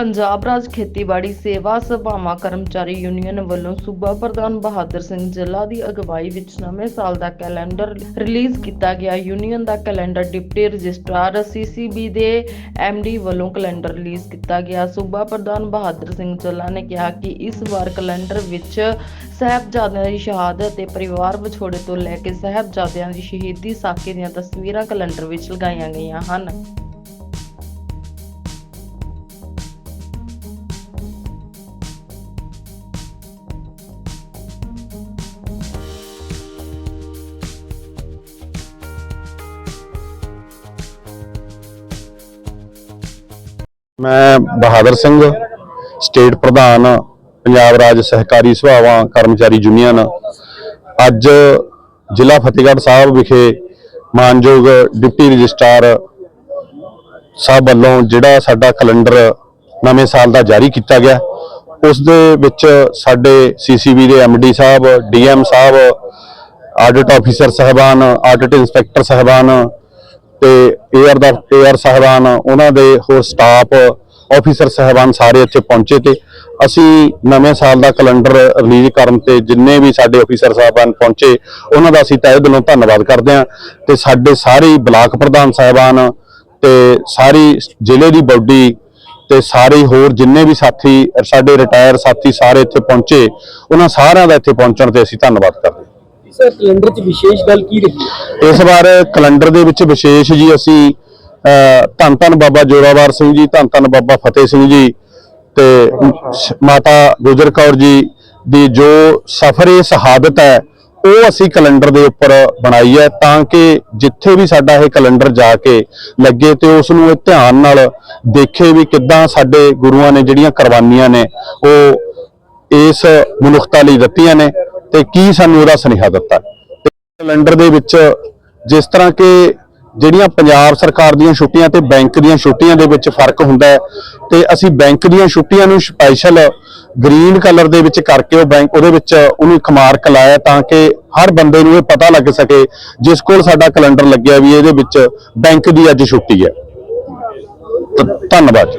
ਪੰਜਾਬ ਰਾਜ ਖੇਤੀਬਾੜੀ ਸੇਵਾ ਸਭਾਵਾਂ ਕਰਮਚਾਰੀ ਯੂਨੀਅਨ ਵੱਲੋਂ ਸੂਬਾ ਪ੍ਰਧਾਨ ਬਹਾਦਰ ਸਿੰਘ ਜ਼ਿਲ੍ਹਾ ਦੀ ਅਗਵਾਈ ਵਿੱਚ ਨਵੇਂ ਸਾਲ ਦਾ ਕੈਲੰਡਰ ਰਿਲੀਜ਼ ਕੀਤਾ ਗਿਆ। ਯੂਨੀਅਨ ਦਾ ਕੈਲੰਡਰ ਡਿਪਟੀ ਰਜਿਸਟਰਾਰ ਸੀਸੀਬੀ ਦੇ ਐਮਡੀ ਵੱਲੋਂ ਕੈਲੰਡਰ ਰਿਲੀਜ਼ ਕੀਤਾ ਗਿਆ। ਸੂਬਾ ਪ੍ਰਧਾਨ ਬਹਾਦਰ ਸਿੰਘ ਜ਼ਿਲ੍ਹਾ ਨੇ ਕਿਹਾ ਕਿ ਇਸ ਵਾਰ ਕੈਲੰਡਰ ਵਿੱਚ ਸਾਹਿਬਜ਼ਾਦਿਆਂ ਦੀ ਸ਼ਹਾਦਤ ਤੇ ਪਰਿਵਾਰ ਵਿਛੋੜੇ ਤੋਂ ਲੈ ਕੇ ਸਾਹਿਬਜ਼ਾਦਿਆਂ ਦੀ ਸ਼ਹੀਦੀ ਸਾਕੇ ਦੀਆਂ ਤਸਵੀਰਾਂ ਕੈਲੰਡਰ ਵਿੱਚ ਲਗਾਈਆਂ ਗਈਆਂ ਹਨ। ਮੈਂ ਬਹਾਦਰ ਸਿੰਘ, ਸਟੇਟ ਪ੍ਰਧਾਨ, ਪੰਜਾਬ ਰਾਜ ਸਹਿਕਾਰੀ ਸਭਾਵਾਂ, ਕਰਮਚਾਰੀ ਯੂਨੀਅਨ। ਅੱਜ ਜ਼ਿਲ੍ਹਾ ਫਤਿਹਗੜ੍ਹ ਸਾਹਿਬ ਵਿਖੇ ਮਾਨਯੋਗ ਡਿਪਟੀ ਰਜਿਸਟਰਾਰ ਸਾਹਿਬ ਵੱਲੋਂ ਜਿਹੜਾ ਸਾਡਾ ਕੈਲੰਡਰ ਨਵੇਂ ਸਾਲ ਦਾ ਜਾਰੀ ਕੀਤਾ ਗਿਆ, ਉਸ ਦੇ ਵਿੱਚ ਸਾਡੇ ਸੀਸੀਬੀ ਦੇ ਐਮਡੀ ਸਾਹਿਬ ਡੀਐਮ ਸਾਹਿਬ, ਆਡਿਟ ਆਫੀਸਰ ਸਾਹਿਬਾਨ, ਆਡਿਟ ਇੰਸਪੈਕਟਰ ਸਾਹਿਬਾਨ ਤੇ ਏਆਰ ਦਾ ਏਆਰ ਸਾਹਿਬਾਨ, ਉਹਨਾਂ ਦੇ ਹੋਰ ਸਟਾਫ ਆਫੀਸਰ ਸਾਹਿਬਾਨ ਸਾਰੇ ਇੱਥੇ ਪਹੁੰਚੇ ਤੇ ਅਸੀਂ ਨਵੇਂ ਸਾਲ ਦਾ ਕੈਲੰਡਰ ਰਿਲੀਜ਼ ਕਰਨ ਤੇ ਜਿੰਨੇ ਵੀ ਸਾਡੇ ਆਫੀਸਰ ਸਾਹਿਬਾਨ ਪਹੁੰਚੇ, ਉਹਨਾਂ ਦਾ ਅਸੀਂ ਤਹਿ ਦਿਲੋਂ ਧੰਨਵਾਦ ਕਰਦੇ ਹਾਂ ਤੇ ਸਾਡੇ ਸਾਰੇ ਬਲਾਕ ਪ੍ਰਧਾਨ ਸਾਹਿਬਾਨ ਤੇ ਸਾਰੀ ਜ਼ਿਲ੍ਹੇ ਦੀ ਬਾਡੀ ਤੇ ਸਾਰੇ ਹੋਰ ਜਿੰਨੇ ਵੀ ਸਾਥੀ, ਸਾਡੇ ਰਿਟਾਇਰ ਸਾਥੀ ਸਾਰੇ ਇੱਥੇ ਪਹੁੰਚੇ, ਉਹਨਾਂ ਸਾਰਿਆਂ ਦਾ ਇੱਥੇ ਪਹੁੰਚਣ ਤੇ ਅਸੀਂ ਧੰਨਵਾਦ ਕਰਦੇ ਸਰ ਕੈਲੰਡਰ 'ਚ ਵਿਸ਼ੇਸ਼ ਗੱਲ ਕੀ ਰਹੀ? ਹੈ ਇਸ ਵਾਰ ਕੈਲੰਡਰ ਦੇ ਵਿੱਚ ਵਿਸ਼ੇਸ਼ ਜੀ ਅਸੀਂ ਅਹ, ਧੰਨ ਧੰਨ ਬਾਬਾ ਜੋਰਾਵਰ ਸਿੰਘ ਜੀ ਧੰਨ ਧੰਨ ਬਾਬਾ ਫਤਿਹ ਸਿੰਘ ਜੀ ਤੇ ਮਾਤਾ ਗੁਜਰ ਕੌਰ ਜੀ ਦੀ ਜੋ ਸਫਰੇ ਸ਼ਹਾਦਤ ਹੈ ਉਹ ਅਸੀਂ ਕੈਲੰਡਰ ਦੇ ਉੱਪਰ ਬਣਾਈ ਹੈ ਤਾਂ ਕਿ ਜਿੱਥੇ ਵੀ ਸਾਡਾ ਇਹ ਕੈਲੰਡਰ ਜਾ ਕੇ ਲੱਗੇ ਤੇ ਉਸ ਨੂੰ ਇਹ ਧਿਆਨ ਨਾਲ ਦੇਖੇ ਵੀ ਕਿੱਦਾਂ ਸਾਡੇ ਗੁਰੂਆਂ ਨੇ ਜਿਹੜੀਆਂ ਕੁਰਬਾਨੀਆਂ ਨੇ ਉਹ ਇਸ ਮਨੁੱਖਤਾ ਲਈ ਦਿੱਤੀਆਂ ਨੇ। ਤੇ ਕੀ ਸਾਨੂੰ ਉਹਦਾ ਸੁਨੇਹਾ ਦਿੱਤਾ? ਕੈਲੰਡਰ ਦੇ ਵਿੱਚ ਜਿਸ ਤਰ੍ਹਾਂ ਕਿ ਜਿਹੜੀਆਂ ਪੰਜਾਬ ਸਰਕਾਰ ਦੀਆਂ ਛੁੱਟੀਆਂ ਤੇ ਬੈਂਕ ਦੀਆਂ ਛੁੱਟੀਆਂ ਦੇ ਵਿੱਚ ਫ਼ਰਕ ਹੁੰਦਾ ਹੈ, ਤੇ ਅਸੀਂ ਬੈਂਕ ਦੀਆਂ ਛੁੱਟੀਆਂ ਨੂੰ ਸਪੈਸ਼ਲ ਗ੍ਰੀਨ ਕਲਰ ਦੇ ਵਿੱਚ ਕਰਕੇ ਉਹ ਬੈਂਕ ਉਹਦੇ ਵਿੱਚ ਉਹਨੂੰ ਇੱਕ ਮਾਰਕ ਲਾਇਆ ਤਾਂ ਕਿ ਹਰ ਬੰਦੇ ਨੂੰ ਇਹ ਪਤਾ ਲੱਗ ਸਕੇ ਜਿਸ ਕੋਲ ਸਾਡਾ ਕੈਲੰਡਰ ਲੱਗਿਆ ਵੀ ਇਹਦੇ ਵਿੱਚ ਬੈਂਕ ਦੀ ਅੱਜ ਛੁੱਟੀ ਹੈ। ਧੰਨਵਾਦ ਜੀ।